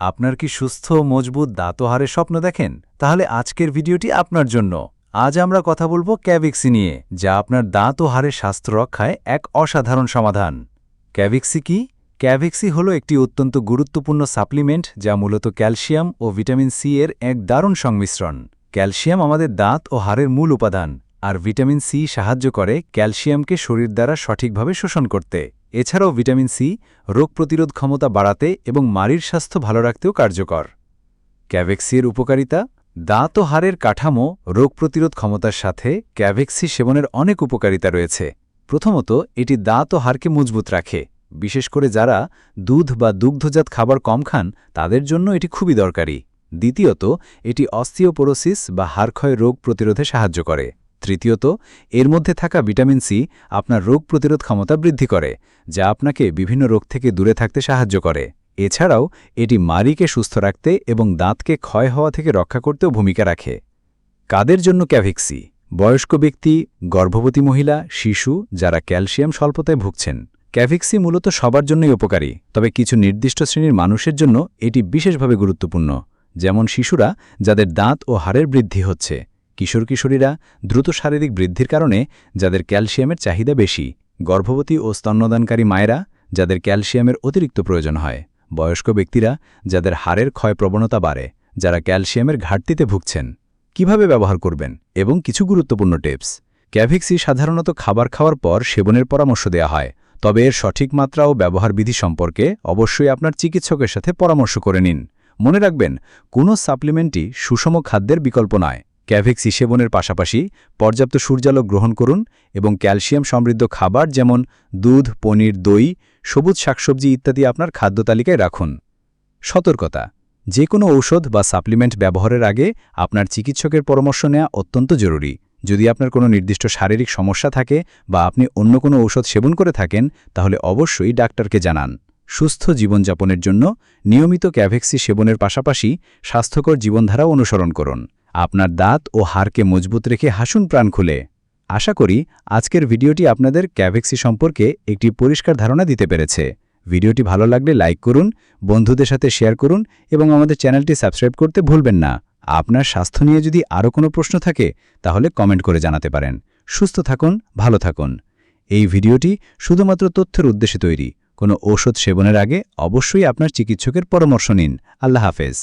আপনার কি সুস্থ, মজবুত দাঁতহারের স্বপ্ন দেখেন? তাহলে আজকের ভিডিওটি আপনার জন্য। আজ আমরা কথা বলব ক্যাভিক্সি নিয়ে, যা আপনার দাঁত ও হাড়ের স্বাস্থ্য রক্ষায় এক অসাধারণ সমাধান। ক্যাভিক্সি কি? ক্যাভিক্সি হলো একটি অত্যন্ত গুরুত্বপূর্ণ সাপ্লিমেন্ট যা মূলত ক্যালসিয়াম ও ভিটামিন সি এর এক দারুণ সংমিশ্রণ। ক্যালসিয়াম আমাদের দাঁত ও হাড়ের মূল উপাদান, আর ভিটামিন সি সাহায্য করে ক্যালসিয়ামকে শরীর দ্বারা সঠিকভাবে শোষণ করতে। এছাড়াও ভিটামিন সি, রোগ প্রতিরোধ ক্ষমতা বাড়াতে এবং মারির স্বাস্থ্য ভালো রাখতেও কার্যকর। ক্যাভেক্সির উপকারিতা? দাঁত ও হাড়ের কাঠামো রোগ প্রতিরোধ ক্ষমতার সাথে ক্যাভেক্সি সেবনের অনেক উপকারিতা রয়েছে। প্রথমত, এটি দাঁত ও হাড়কে মজবুত রাখে। বিশেষ করে যারা দুধ বা দুগ্ধজাত খাবার কম খান, তাদের জন্য এটি খুবই দরকারি। দ্বিতীয়ত, এটি অস্থিওপোরোসিস বা হাড়ক্ষয় রোগ প্রতিরোধে সাহায্য করে। তৃতীয়ত, এর মধ্যে থাকা ভিটামিন সি আপনার রোগ প্রতিরোধ ক্ষমতা বৃদ্ধি করে, যা আপনাকে বিভিন্ন রোগ থেকে দূরে থাকতে সাহায্য করে। এছাড়াও, এটি মারিকে সুস্থ রাখতে এবং দাঁতকে ক্ষয় হওয়া থেকে রক্ষা করতেও ভূমিকা রাখে। কাদের জন্য ক্যাভিক্সি? বয়স্ক ব্যক্তি, গর্ভবতী মহিলা, শিশু, যারা ক্যালসিয়াম স্বল্পতায় ভুগছেন। ক্যাভিক্সি মূলত সবার জন্যই উপকারী, তবে কিছু নির্দিষ্ট শ্রেণির মানুষের জন্য এটি বিশেষভাবে গুরুত্বপূর্ণ। যেমন শিশুরা, যাদের দাঁত ও হাড়ের বৃদ্ধি হচ্ছে। কিশোর কিশোরীরা দ্রুত শারীরিক বৃদ্ধির কারণে যাদের ক্যালসিয়ামের চাহিদা বেশি, গর্ভবতী ও স্তন্যদানকারী মায়েরা যাদের ক্যালসিয়ামের অতিরিক্ত প্রয়োজন হয়। বয়স্ক ব্যক্তিরা যাদের হাড়ের ক্ষয় প্রবণতা বাড়ে, যারা ক্যালসিয়ামের ঘাটতিতে ভুগছেন। কীভাবে ব্যবহার করবেন এবং কিছু গুরুত্বপূর্ণ টিপস? ক্যাভিক্সি সাধারণত খাবার খাওয়ার পর সেবনের পরামর্শ দেওয়া হয়, তবে এর সঠিক মাত্রা ও ব্যবহার বিধি সম্পর্কে অবশ্যই আপনার চিকিৎসকের সাথে পরামর্শ করে নিন। মনে রাখবেন, কোনো সাপ্লিমেন্টই সুষম খাদ্যের বিকল্প নয়। ক্যাভেক্সি সেবনের পাশাপাশি পর্যাপ্ত সূর্যালোক গ্রহণ করুন এবং ক্যালসিয়াম সমৃদ্ধ খাবার যেমন দুধ, পনির, দই, সবুজ শাকসবজি ইত্যাদি আপনার খাদ্য তালিকায় রাখুন। সতর্কতা যে কোনো ঔষধ বা সাপ্লিমেন্ট ব্যবহারের আগে আপনার চিকিৎসকের পরামর্শ নেওয়া অত্যন্ত জরুরি। যদি আপনার কোনো নির্দিষ্ট শারীরিক সমস্যা থাকে বা আপনি অন্য কোনো ঔষধ সেবন করে থাকেন, তাহলে অবশ্যই ডাক্তারকে জানান। সুস্থ জীবনযাপনের জন্য নিয়মিত ক্যাভেক্সি সেবনের পাশাপাশি স্বাস্থ্যকর জীবনধারাও অনুসরণ করুন। আপনার দাঁত ও হাড়কে মজবুত রেখে হাসুন প্রাণ খুলে। আশা করি আজকের ভিডিওটি আপনাদের ক্যাভেক্সি সম্পর্কে একটি পরিষ্কার ধারণা দিতে পেরেছে। ভিডিওটি ভালো লাগলে লাইক করুন, বন্ধুদের সাথে শেয়ার করুন এবং আমাদের চ্যানেলটি সাবস্ক্রাইব করতে ভুলবেন না। আপনার স্বাস্থ্য নিয়ে যদি আরও কোনো প্রশ্ন থাকে, তাহলে কমেন্ট করে জানাতে পারেন। সুস্থ থাকুন, ভালো থাকুন। এই ভিডিওটি শুধুমাত্র তথ্যের উদ্দেশ্যে তৈরি। কোনো ঔষধ সেবনের আগে অবশ্যই আপনার চিকিৎসকের পরামর্শ নিন। আল্লাহ হাফেজ।